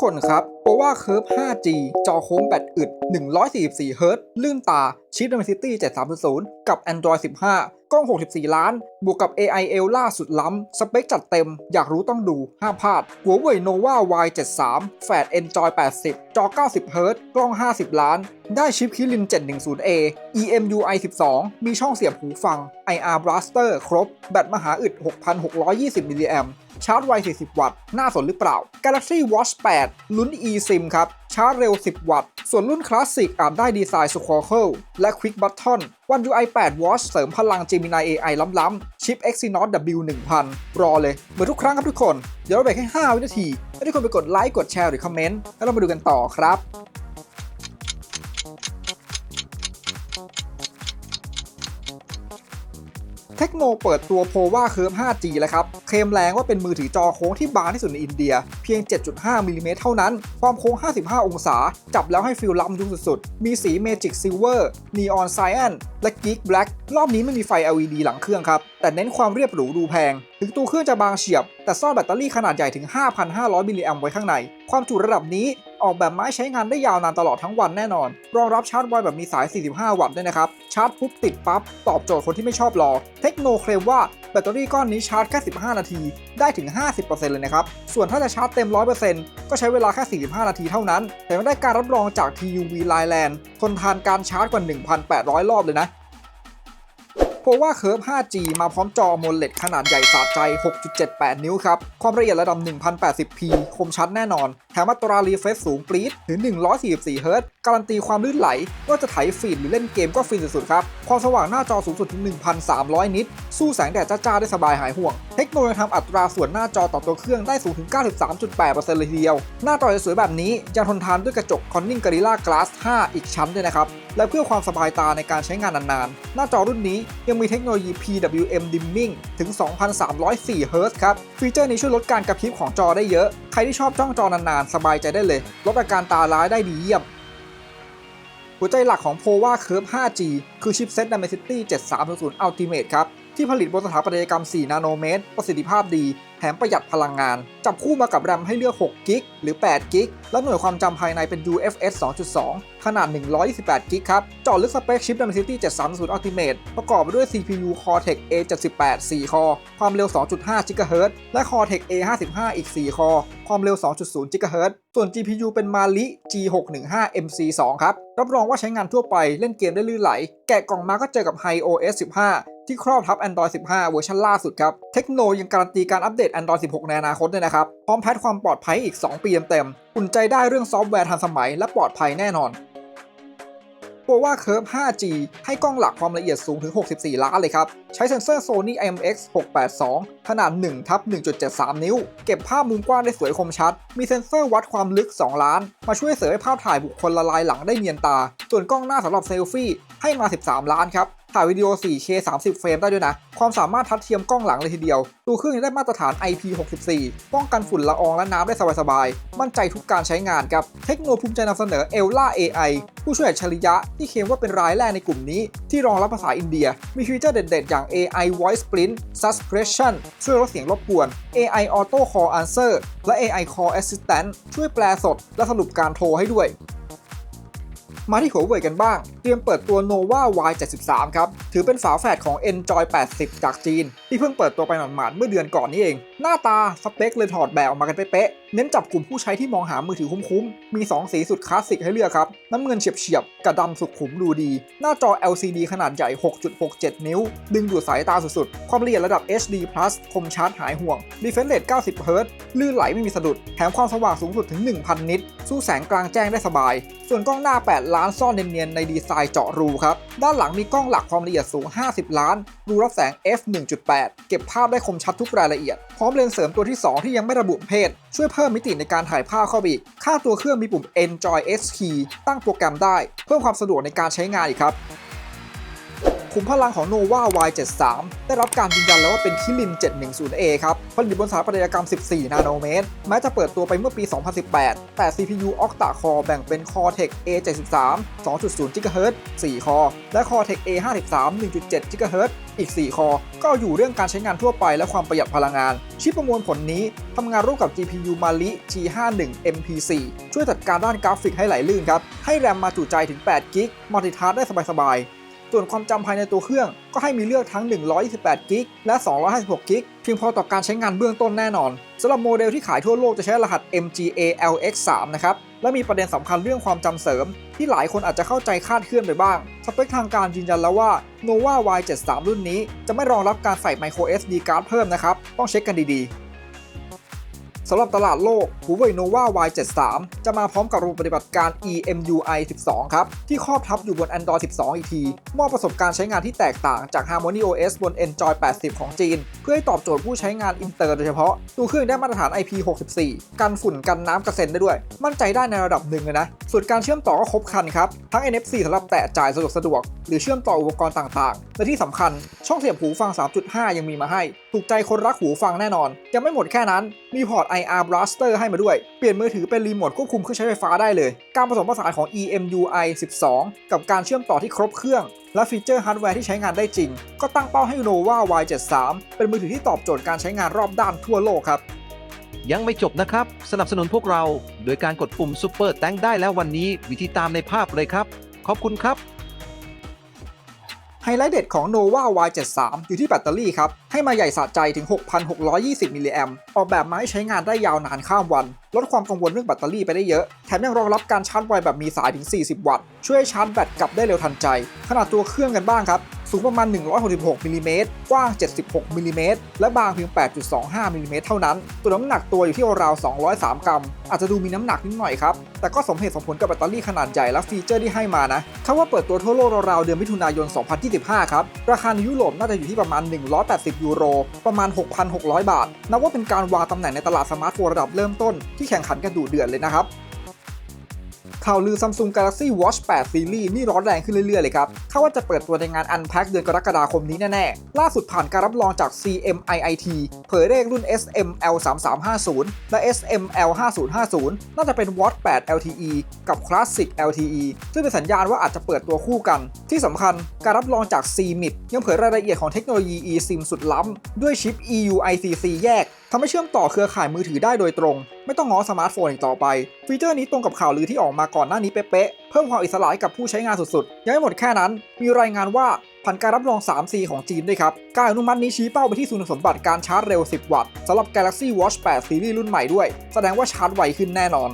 คนครับโ o วาเคิร์ฟ 5G จอโค้งแบตอึด 144 เฮิรตซ์ลื่นตา ชิป Dimensity 7300 กับ Android 15 กล้อง 64 ล้าน บวกกับ AI e l ล่าสุดล้ำ สเปคจัดเต็ม อยากรู้ต้องดู ห้ามพลาด หัวเว่ย Nova Y73 แฟด Enjoy 80 จอ 90 เฮิรตซ์กล้อง 50 ล้าน ได้ชิปคิริน 710A EMUI 12 มีช่องเสียบหูฟัง IR Blaster ครบ แบตมหาอึด 6,620 มิลลิแอมป์ ชาร์จไว 40 วัตต์ น่าสนหรือเปล่า Galaxy Watch 8 ลุ้น eSIM ครับ ชาร์จเร็ว 10 วัตต์ ส่วนรุ่นคลาสสิกอาจได้ดีไซน์ Squircle และ Quick Button One UI 8 Watch เสริมพลัง Gemini AI ล้ำๆ ชิป Exynos W1000 รอเลย เหมือนทุกครั้งครับทุกคน เดี๋ยวเราเบรกให้ 5 วินาที ให้ทุกคนไปกดไลค์ กดแชร์หรือคอมเมนต์ แล้วเรามาดูกันต่อครับ เทคโนเปิดตัว p o v a Curve 5G แล้วครับ เคลมแรงว่าเป็นมือถือจอโค้งที่บางที่สุดในอินเดีย เพียง 7.5มิลลิเมตรเท่านั้น ความโค้ง 55 องศา จับแล้วให้ฟิลล้ำยุคสุดๆ มีสี Magic Silver Neon Cyan และ Geek Black รอบนี้ไม่มีไฟ LED หลังเครื่องครับ แต่เน้นความเรียบหรูดูแพง ถึงตัวเครื่องจะบางเฉียบ แต่ซ่อนแบตเตอรี่ขนาดใหญ่ถึง 5,500มิลลิแอมป์ไว้ข้างใน ความจุระดับนี้ ออกแบบไม้ใช้งานได้ยาวนานตลอดทั้งวันแน่นอน รองรับชาร์จไวแบบมีสาย 45 วัตต์ด้วยนะครับ ชาร์จปุ๊บติดปั๊บ ตอบโจทย์คนที่ไม่ชอบรอ เทคโนเคลมว่าแบตเตอรี่ก้อนนี้ชาร์จแค่ 15 นาที ได้ถึง 50%เลยนะครับ ส่วนถ้าจะชาร์จเต็ม 100%ก็ใช้เวลาแค่ 45 นาทีเท่านั้น แต่ยังได้การรับรองจาก TUV Lineland ทนทานการชาร์จกว่า 1,800 รอบเลยนะ เพราะว่า Curve 5G มาพร้อมจอ AMOLED ขนาดใหญ่สะใจ 6.78 นิ้วครับ ความละเอียดระดับ 1080p คมชัดแน่นอน แถมอัตรา refresh สูงปรี๊ดถึง 144เฮิรตซ์การันตีความลื่นไหล ว่าจะไถฟีดหรือเล่นเกมก็ฟินสุดๆครับ ความสว่างหน้าจอสูงสุดถึง 1,300 นิต สู้แสงแดดจ้าๆได้สบายหายห่วง เทคโนโลยีทำอัตราส่วนหน้าจอต่อตัวเครื่องได้สูงถึง 93.8%เลยทีเดียว หน้าจอสวยแบบนี้ยังทนทานด้วยกระจก Corning Gorilla Glass 5 อีกชั้นด้วยนะครับ และเพื่อความสบายตาในการใช้งานนานๆ หน้าจอรุ่นนี้ยังมีเทคโนโลยี PWM Dimming ถึง 2,304เฮิรตครับ ฟีเจอร์นี้ช่วยลดการกระพริบของจอได้เยอะ ใครที่ชอบจ้องจอนานๆ สบายใจได้เลย ลดอาการตาล้าได้ดีเยี่ยม หัวใจหลักของ p o v a Curve 5G คือชิปเซ็ต Dimensity 7300 Ultimate ครับที่ผลิตบนสถาปัตยกรรม 4 นาโนเมตร ประสิทธิภาพดี แถมประหยัดพลังงาน จับคู่มากับแรมให้เลือก 6 กิก หรือ 8 กิก และหน่วยความจำภายในเป็น UFS 2.2 ขนาด 128 กิกครับจาะลึกสเปคชิป Dimensity 730 Ultimate ประกอบไปด้วย CPU Cortex A78 4 คอ ความเร็ว 2.5 GHz และ Cortex A55 อีก 4 คอ ความเร็ว 2.0 GHz ส่วน GPU เป็น Mali G615 MC2 ครับ รับรองว่าใช้งานทั่วไปเล่นเกมได้ลื่นไหล แกะกล่องมาก็เจอกับ HiOS 15 ที่ครอบทับ Android 15 เวอร์ชันล่าสุดครับ เทคโนยังการันตีการอัปเดต Android 16 ในอนาคตด้วยนะครับ พร้อมแพทความปลอดภัยอีก 2 ปีเต็มๆอุ่นใจได้เรื่องซอฟต์แวร์ทันสมัยและปลอดภัยแน่นอน p o v a Curve 5G ให้กล้องหลักความละเอียดสูงถึง 64 ล้านเลยครับ ใช้เซ็นเซอร์ Sony IMX 682 ขนาด1ทับ1.73 นิ้ว เก็บภาพมุมกว้างได้สวยคมชัด มีเซ็นเซอร์วัดความลึก 2 ล้าน มาช่วยเสริมให้ภาพถ่ายบุคคลละลายหลังได้เนียนตา ส่วนกล้องหน้าสำหรับเซลฟี่ให้มา 13 ล้านครับ ถ่ายวิดีโอ 4K 30 เฟรมได้ด้วยนะ ความสามารถทัดเทียมกล้องหลังเลยทีเดียว ตัวเครื่องยังได้มาตรฐาน IP64 ป้องกันฝุ่นละอองและน้ำได้สบายๆ มั่นใจทุกการใช้งานครับ เทคโนภูมิใจนำเสนอ Ella AI ผู้ช่วยอัจฉริยะที่เคลมว่าเป็นรายแรกในกลุ่มนี้ ที่รองรับภาษาอินเดีย มีฟีเจอร์เด็ดๆ อย่าง AI Voice Print Suppression ช่วยลดเสียงรบกวน AI Auto Call Answer และ AI Call Assistant ช่วยแปลสด และสรุปการโทรให้ด้วย มาที่หัวเว่ยกันบ้าง เตรียมเปิดตัว Nova Y73 ครับ ถือเป็นฝาแฝดของ Enjoy 80 จากจีน ที่เพิ่งเปิดตัวไปหมาดๆเมื่อเดือนก่อนนี้เอง หน้าตาสเปคเลยถอดแบบออกมากันเป๊ะๆเน้นจับกลุ่มผู้ใช้ที่มองหามือถือคุ้มๆ มี 2 สีสุดคลาสสิกให้เลือกครับ น้ำเงินเฉียบๆกับดำสุขุมดูดี หน้าจอ LCD ขนาดใหญ่ 6.67 นิ้ว ดึงดูดสายตาสุดๆ ความละเอียดระดับ HD+ คมชาร์จหายห่วง refresh rate 90 Hz ลื่นไหลไม่มีสะดุด แถมความสว่างสูงสุดถึง 1,000 นิต สู้แสงกลางแจ้งได้สบาย ส่วนกล้องหน้า 8 ล้านซ่อนเนียนๆ ในดีไซน์เจาะรูครับ ด้านหลังมีกล้องหลักความละเอียดสูง 50 ล้าน รูรับแสง f 1.8เก็บภาพได้คมชัดทุกรายละเอียด พร้อมเลนส์เสริมตัวที่ 2 ที่ยังไม่ระบุเพศ ช่วยเพิ่มมิติในการถ่ายภาพเข้าไปอีก ค่าตัวเครื่องมีปุ่ม Enjoy S Key ตั้งโปรแกรมได้ เพิ่มความสะดวกในการใช้งานอีกครับ ขุมพลังของ Nova Y73 ได้รับการยืนยันแล้วว่าเป็นคิริน 710A ครับ ผลิตบนสถาปัตยกรรม 14 นาโนเมตร แม้จะเปิดตัวไปเมื่อปี 2018 แต่ CPU Octa Core แบ่งเป็น Cortex A73 2.0 GHz 4 คอ และ Cortex A53 1.7 GHz อีก 4 คอ ก็เอาอยู่เรื่องการใช้งานทั่วไปและความประหยัดพลังงาน ชิปประมวลผลนี้ทำงานร่วมกับ GPU Mali G51 MP4 ช่วยจัดการด้านกราฟิกให้ไหลลื่นครับ ให้แรมมาจุใจถึง8กิกมัลติทัสได้สบายๆ ส่วนความจำภายในตัวเครื่องก็ให้มีเลือกทั้ง 128 กิกและ 256 กิกเพียงพอต่อการใช้งานเบื้องต้นแน่นอนสำหรับโมเดลที่ขายทั่วโลกจะใช้รหัส MGA LX3 นะครับ และมีประเด็นสำคัญเรื่องความจำเสริม ที่หลายคนอาจจะเข้าใจคาดเคลื่อนไปบ้าง สเปคทางการยืนยันแล้วว่า Nova Y73 รุ่นนี้จะไม่รองรับการใส่ micro SD card เพิ่มนะครับ ต้องเช็คกันดีๆ สำหรับตลาดโลก Huawei Nova Y73 จะมาพร้อมกับระบบปฏิบัติการ EMUI 12 ครับ ที่ครอบทับอยู่บน Android 12 อีกที มอบประสบการณ์ใช้งานที่แตกต่างจาก Harmony OS บน Android 80 ของจีน เพื่อให้ตอบโจทย์ผู้ใช้งานอินเตอร์โดยเฉพาะ ตัวเครื่องได้มาตรฐาน IP64 กันฝุ่นกันน้ำกระเซ็นได้ด้วย มั่นใจได้ในระดับหนึ่งเลยนะ ส่วนการเชื่อมต่อก็ครบครันครับ ทั้ง NFC สำหรับแตะจ่ายสะดวกสะดวก หรือเชื่อมต่ออุปกรณ์ต่างๆ และที่สำคัญช่องเสียบหูฟัง 3.5 ยังมีมาให้ถูกใจคนรักหูฟังแน่นอน ยังไม่หมดแค่นั้น มีพอร์ต IR Blaster ให้มาด้วย เปลี่ยนมือถือเป็นรีโมทควบคุมเครื่องใช้ไฟฟ้าได้เลย การผสมผสานของ EMUI 12 กับการเชื่อมต่อที่ครบเครื่อง และฟีเจอร์ฮาร์ดแวร์ที่ใช้งานได้จริง ก็ตั้งเป้าให้ Nova Y73 เป็นมือถือที่ตอบโจทย์การใช้งานรอบด้านทั่วโลกครับยังไม่จบนะครับ สนับสนุนพวกเรา โดยการกดปุ่ม Super แตงได้แล้ววันนี้ วิธีตามในภาพเลยครับ ขอบคุณครับ ไฮไลท์เด็ดของ Nova Y73 อยู่ที่แบตเตอรี่ครับ ให้มาใหญ่สะใจถึง 6,620 มิลลิแอมออกแบบมาให้ใช้งานได้ยาวนานข้ามวัน ลดความกังวลเรื่องแบตเตอรี่ไปได้เยอะ แถมยังรองรับการชาร์จไวแบบมีสายถึง 40 วัตต์ ช่วยให้ชาร์จแบตกลับได้เร็วทันใจ ขนาดตัวเครื่องกันบ้างครับ สูงประมาณ 166มิลลิเมตรกว้าง 76มิลลิเมตรและบางเพียง 8.25มิลลิเมตรเท่านั้น ตัวน้ำหนักตัวอยู่ที่ราว203 กรัม อาจจะดูมีน้ำหนักนิดหน่อยครับ แต่ก็สมเหตุสมผลกับแบตเตอรี่ขนาดใหญ่และฟีเจอร์ที่ให้มานะคาดว่าเปิดตัวทั่วโลกราวเดือนมิถุนายน 2025 ครับ ราคาในยุโรปน่าจะอยู่ที่ประมาณ 180 ยูโร ประมาณ 6,600 บาท นับว่าเป็นการวางตำแหน่งในตลาดสมาร์ทโฟนระดับเริ่มต้นที่แข่งขันกันดุเดือดเลยนะครับ ข่าวลือ Samsung Galaxy Watch 8 Series นี่ร้อนแรงขึ้นเรื่อยๆ เลยครับคาดว่าจะเปิดตัวในงาน Unpack เดือนกรกฎาคมนี้แน่ๆ ล่าสุดผ่านการรับรองจาก CMIIT เผยเลขรุ่น SML 3350 และ SML 5050 น่าจะเป็น Watch 8 LTE กับ Classic LTE ซึ่งเป็นสัญญาณว่าอาจจะเปิดตัวคู่กัน ที่สำคัญการรับรองจาก CMIT ยังเผยรายละเอียดของเทคโนโลยี eSIM สุดล้ำด้วยชิป EUICC แยก ทำให้เชื่อมต่อเครือข่ายมือถือได้โดยตรง ไม่ต้องง้อสมาร์ทโฟนอีกต่อไป ฟีเจอร์นี้ตรงกับข่าวลือที่ออกมาก่อนหน้านี้เป๊ะๆ เพิ่มความอิสระให้กับผู้ใช้งานสุดๆ ยังไม่หมดแค่นั้น มีรายงานว่าผ่านการรับรอง 3C ของจีนด้วยครับ การอนุมัตินี้ชี้เป้าไปที่คุณสมบัติการชาร์จเร็ว 10 วัตต์สำหรับ Galaxy Watch 8 Series รุ่นใหม่ด้วย แสดงว่าชาร์จไวขึ้นแน่นอน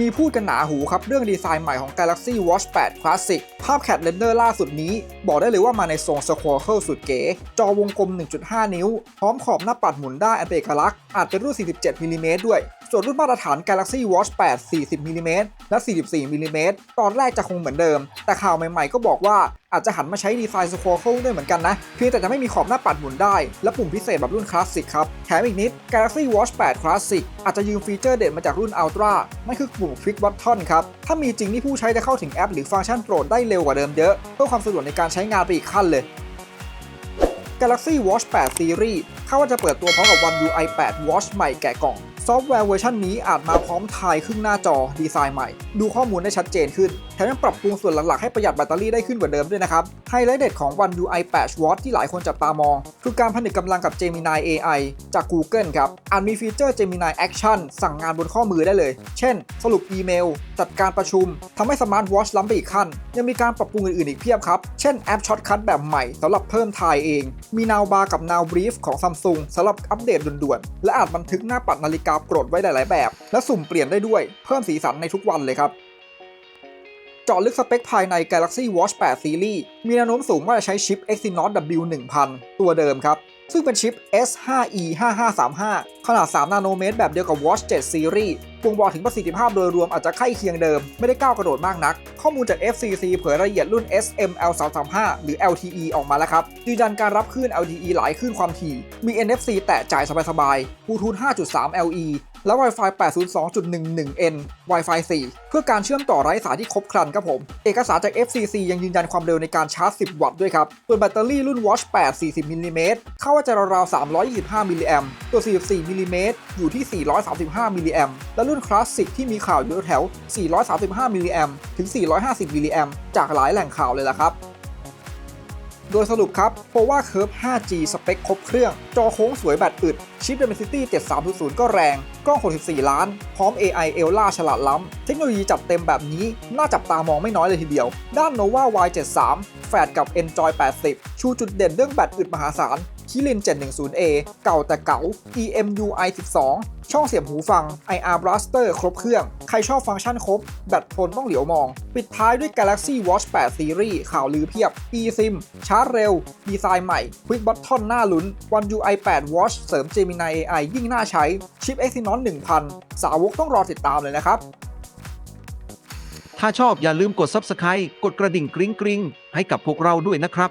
มีพูดกันหนาหูครับเรื่องดีไซน์ใหม่ของ Galaxy Watch 8 Classic ภาพแคดเรนเดอร์ล่าสุดนี้ บอกได้เลยว่ามาในทรงสควอเคิลสุดเก๋ จอวงกลม 1.5 นิ้ว พร้อมขอบหน้าปัดหมุนได้อันเป็นเอกลักษณ์อาจเป็นรุ่น 47มิลลิเมตรด้วย ส่วนรุ่นมาตรฐาน Galaxy Watch 8 40มิลลิเมตรและ 44มิลลิเมตรตอนแรกจะคงเหมือนเดิม แต่ข่าวใหม่ๆ ก็บอกว่าอาจจะหันมาใช้ดีไซน์สคเคิลด้วยเหมือนกันนะ เพียงแต่จะไม่มีขอบหน้าปัดหมุนได้ และปุ่มพิเศษแบบรุ่นคลาสสิกครับ แถมอีกนิด Galaxy Watch 8 Classic อาจจะยืมฟีเจอร์เด่นมาจากรุ่น Ultra นั่นคือปุ่ม Quick Button ครับ ถ้ามีจริงนี่ผู้ใช้จะเข้าถึงแอปหรือฟังก์ชันโปรดได้เร็วกว่าเดิมเยอะเพื่อความสะดวกในการใช้งานไปอีกขั้นเลย Galaxy Watch 8 Series คาดว่าจะเปิดตัวพร้อมกับ One UI 8 Watch ใหม่แกะกล่อง ซอฟต์แวร์เวอร์ชันนี้อาจมาพร้อมทายครึ่งหน้าจอดีไซน์ใหม่ ดูข้อมูลได้ชัดเจนขึ้น แถมยังปรับปรุงส่วนหลัก ๆ ให้ประหยัดแบตเตอรี่ได้ขึ้นกว่าเดิมด้วยนะครับ ไฮไลท์เด็ดของ One UI 8 Watch ที่หลายคนจับตามอง คือการผนึกกำลังกับ Gemini AI จาก Google ครับอาจมีฟีเจอร์ Gemini Action สั่งงานบนข้อมือได้เลย เช่น สรุปอีเมล จัดการประชุมทำให้สมาร์ทวอชล้ำไปอีกขั้น ยังมีการปรับปรุงอื่นๆอีกเพียบครับเช่นแอปช็อตคัทแบบใหม่สำหรับเพิ่มทายเอง มี Now Bar กับ Now Brief ของ Samsung สำหรับอัปเดตด่วนๆและอาจบันทึกหน้าปัดนาฬิกากรดไว้หลาย ๆ แบบ และสุ่มเปลี่ยนได้ด้วยเพิ่มสีสันในทุกวันเลยครับ เจาะลึกสเปคภายใน Galaxy Watch 8 Series มีแนวโน้มสูงว่าจะใช้ชิป Exynos W1000 ตัวเดิมครับ ซึ่งเป็นชิป S5E5535 ขนาด 3 นาโนเมตรแบบเดียวกับ Watch 7 Series บ่งบอกถึงประสิทธิภาพโดยรวมอาจจะใกล้เคียงเดิม ไม่ได้ก้าวกระโดดมากนัก ข้อมูลจาก FCC เผยรายละเอียดรุ่น SML335 หรือ LTE ออกมาแล้วครับยืนยันการรับคลื่น LTE หลายคลื่นความถี่ มี NFC แตะจ่ายสบายๆบลูทูธ5.3 LE และ Wi-Fi 802.11n Wi-Fi 4 เพื่อการเชื่อมต่อไร้สายที่ครบครันครับผม เอกสารจาก FCC ยังยืนยันความเร็วในการชาร์จ 10 วัตต์ด้วยครับส่วนแบตเตอรี่รุ่น Watch 8 40มิลลิเมตรคาว่าจะราวๆ325มิลลิแอมตัว 44มิลลิเมตรอยู่ที่ 435มิลลิแอมและรุ่นคลาสสิกที่มีข่าวอยู่แถว 435มิลลิแอมถึง 450มิลลิแอมจากหลายแหล่งข่าวเลยล่ะครับโดยสรุปครับ p o w a Curve 5G สเปคครบเครื่อง จอโค้งสวยแบตอึด ชิป Dimensity 7300 ก็แรง กล้อง 64 ล้าน พร้อม AI e l a ฉลาดล้ำ เทคโนโลยีจัดเต็มแบบนี้ น่าจับตามองไม่น้อยเลยทีเดียว ด้าน Nova Y73 แฟดกับ Enjoy 80 ชูจุดเด่นเรื่องแบตอึดมหาศาล คิริน 710A เก่าแต่เก๋า EMUI 12 ช่องเสียบหูฟัง IR Blaster ครบเครื่อง ใครชอบฟังก์ชันครบ แบตทนต้องเหลียวมอง ปิดท้ายด้วย Galaxy Watch 8 Series ข่าวลือเพียบ eSIM ชาร์จเร็ว ดีไซน์ใหม่ Quick Button หน้าลุ้น One UI 8 Watch เสริม Gemini AI ยิ่งน่าใช้ ชิป Exynos 1000 สาวกต้องรอติดตามเลยนะครับถ้าชอบอย่าลืมกด Subscribe กดกระดิ่งกริ๊งกริ๊งให้กับพวกเราด้วยนะครับ